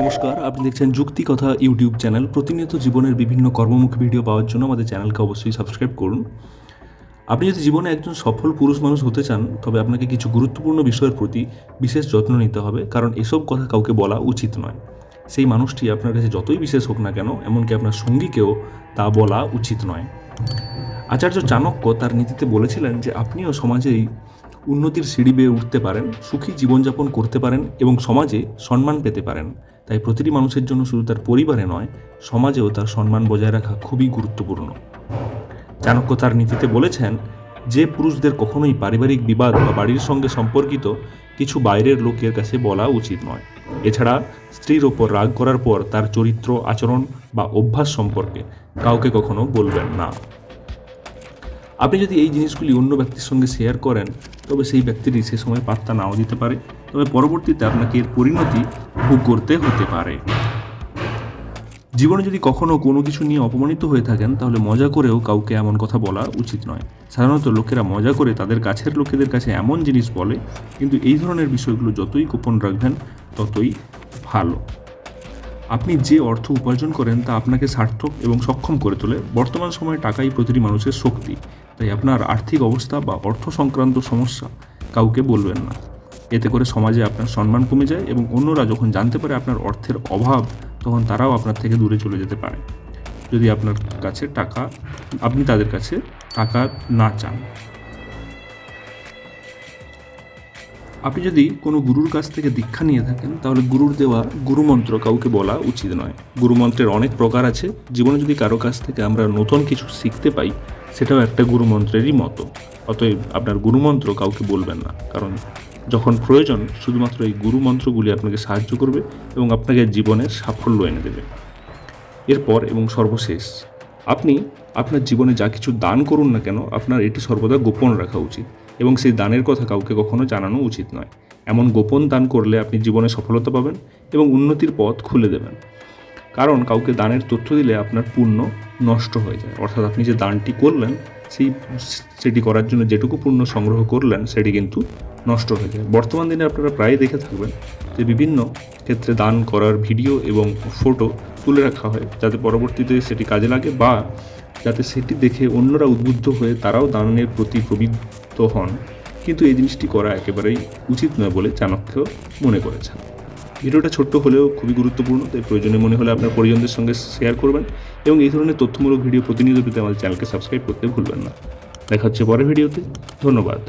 নমস্কার, আপনি দেখছেন যুক্তি কথা ইউটিউব চ্যানেল। প্রতিনিয়ত জীবনের বিভিন্ন কর্মমুখী ভিডিও পাওয়ার জন্য আমাদের চ্যানেলকে অবশ্যই সাবস্ক্রাইব করুন। আপনি যদি জীবনে একজন সফল পুরুষ মানুষ হতে চান, তবে আপনাকে কিছু গুরুত্বপূর্ণ বিষয়ের প্রতি বিশেষ যত্ন নিতে হবে, কারণ এসব কথা কাউকে বলা উচিত নয়। সেই মানুষটি আপনার কাছে যতই বিশেষ হোক না কেন, এমনকি আপনার সঙ্গীকেও তা বলা উচিত নয়। আচার্য চাণক্য তার নীতিতে বলেছিলেন যে, আপনিও সমাজেই উন্নতির সিঁড়ি বেয়ে উঠতে পারেন, সুখী জীবনযাপন করতে পারেন এবং সমাজে সম্মান পেতে পারেন। তাই প্রতিটি মানুষের জন্য শুধু তার পরিবারে নয়, সমাজেও তার সম্মান বজায় রাখা খুবই গুরুত্বপূর্ণ। চাণক্য তার নীতিতে বলেছেন, যে পুরুষদের কখনোই পারিবারিক বিবাদ বা বাড়ির সঙ্গে সম্পর্কিত কিছু বাইরের লোকের কাছে বলা উচিত নয়। এছাড়া, স্ত্রীর ওপর রাগ করার পর তার চরিত্র, আচরণ বা অভ্যাস সম্পর্কে কাউকে কখনো বলবেন না। আপনি যদি এই জিনিসগুলি অন্য ব্যক্তির সঙ্গে শেয়ার করেন, তবে সেই ব্যক্তিটি সে সময় পাত্তা নাও দিতে পারে। তবে পরবর্তীতে আপনাকে এর পরিণতি ভোগ করতে হতে পারে। জীবনে যদি কখনো কোনো কিছু নিয়ে অপমানিত হয়ে থাকেন, তাহলে মজা করেও কাউকে এমন কথা বলা উচিত নয়। সাধারণত লোকেরা মজা করে তাদের কাছের লোকেদের কাছে এমন জিনিস বলে, কিন্তু এই ধরনের বিষয়গুলো যতই গোপন রাখবেন, ততই ভালো। আপনি যে অর্থ উপার্জন করেন, তা আপনাকে সার্থক এবং সক্ষম করে তোলে। বর্তমান সময়ে টাকাই প্রতিটি মানুষের শক্তি। তাই আপনার আর্থিক অবস্থা বা অর্থ সংক্রান্ত সমস্যা কাউকে বলবেন না। এতে করে সমাজে আপনার সম্মান কমে যায় এবং অন্যরা যখন জানতে পারে আপনার অর্থের অভাব, তখন তারাও আপনার থেকে দূরে চলে যেতে পারে। যদি আপনার কাছে টাকা, আপনি তাদের কাছে টাকা না চান। আপনি যদি কোনো গুরুর কাছ থেকে দীক্ষা নিয়ে থাকেন, তাহলে গুরুর দেওয়া গুরুমন্ত্র কাউকে বলা উচিত নয়। গুরুমন্ত্রের অনেক প্রকার আছে। জীবনে যদি কারও কাছ থেকে আমরা নতুন কিছু শিখতে পাই, সেটাও একটা গুরুমন্ত্রেরই মতো। অতএব আপনার গুরুমন্ত্র কাউকে বলবেন না। কারণ যখন প্রয়োজন, শুধুমাত্র এই গুরুমন্ত্রগুলি আপনাকে সাহায্য করবে এবং আপনাকে জীবনের সাফল্য এনে দেবে। এরপর এবং সর্বশেষ, আপনি আপনার জীবনে যা কিছু দান করুন না কেন, আপনার এটি সর্বদা গোপন রাখা উচিত এবং সেই দানের কথা কাউকে কখনো জানানো উচিত নয়। এমন গোপন দান করলে আপনি জীবনে সফলতা পাবেন এবং উন্নতির পথ খুলে দেবেন। কারণ কাউকে দানের তথ্য দিলে আপনার পুণ্য নষ্ট হয়ে যায়। অর্থাৎ আপনি যে দানটি করলেন সেই সেটি করার জন্য যেটুকু পুণ্য সংগ্রহ করলেন, সেটি কিন্তু নষ্ট হয়ে যায়। বর্তমান দিনে আপনারা প্রায় দেখে থাকবেন যে বিভিন্ন ক্ষেত্রে দান করার ভিডিও এবং ফটো তুলে রাখা হয়, যাতে পরবর্তীতে সেটি কাজে লাগে বা যাতে সেটি দেখে অন্যরা উদ্বুদ্ধ হয়ে তারাও দানের প্রতি প্রবৃত্ত হন। কিন্তু এই জিনিসটি করা একেবারেই উচিত নয় বলে চাণক্য মনে করেছেন। ভিডিওটা ছোট্ট হলেও খুবই গুরুত্বপূর্ণ, তাই প্রয়োজনে মনে হলে আপনার পরিজনদের সঙ্গে শেয়ার করবেন এবং এই ধরনের তথ্যমূলক ভিডিও প্রতিনিয়ত পেতে আমাদের চ্যানেলকে সাবস্ক্রাইব করতে ভুলবেন না। দেখা হচ্ছে পরের ভিডিওতে, ধন্যবাদ।